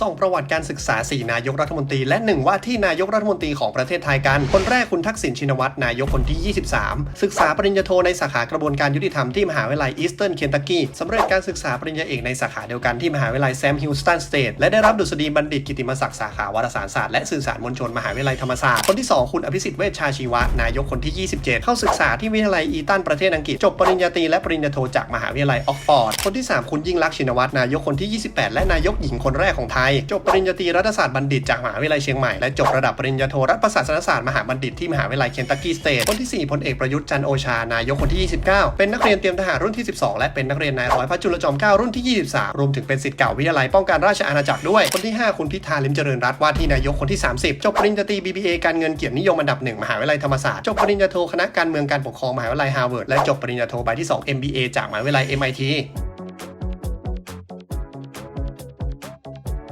ส่องประวัติการศึกษา 4 นายกรัฐมนตรี และ 1 ว่าที่นายกรัฐมนตรีของประเทศไทยกัน คนแรกคุณทักษิณชินวัตรนายกคนที่ 23 ศึกษาปริญญาโทในสาขากระบวนการยุติธรรมที่มหาวิทยาลัยอีสเทิร์นเคนตักกี้สำเร็จการศึกษาปริญญาเอกในสาขาเดียวกันที่มหาวิทยาลัยแซมฮิลสตันสเตทและได้รับดุษฎีบัณฑิตกิตติมศักดิ์สาขาวารสารศาสตร์และสื่อสารมวลชนมหาวิทยาลัยธรรมศาสตร์คนที่ 2 คุณอภิสิทธิ์เวชชาชีวะนายกคนที่ 27 เข้าศึกษาที่วิทยาลัยอีตันประเทศอังกฤษจบปริญญาตรีและปริญญาโทจากมหาวิทยาลัยออกฟอร์ดคนที่ 3 คุณยิ่งลักษณ์ชินวัตรนายกคนที่ 28 และนายกหญิงคนแรกของไทยจบปริญญาตรีรัฐศาสตร์บัณฑิตจากมหาวิทยาลัยเชียงใหม่และจบระดับปริญญาโทรัฐประศาสนศาสตร์มหาบัณฑิตที่มหาวิทยาลัยเคนตักกี้สเตทคนที่4พลเอกประยุทธ์จันโอชานายกคนที่ 29 เป็นนักเรียนเตรียมทหารรุ่นที่ 12 และเป็นนักเรียนนายร้อยพระจุลจอมเกล้ารุ่นที่ 23 รวมถึงเป็นศิษย์เก่าวิทยาลัยป้องกันราชอาณาจักรด้วยคนที่ 5 คุณพิธาลิมเจริญรัตน์ว่าที่นายกคนที่ 30 จบปริญญาตรี BBA การเงินเกียรตินิยมอันดับหนึ่งมหาวิทยาลัยธรรมศาสตร์จบปริญญาโทคณะการเมืองการปกครองมหาวิทยาลัยฮาร์วาร์ดและจบปริญญาโทใบที่ 2 MBA จากมหาวิทยาลัย MIT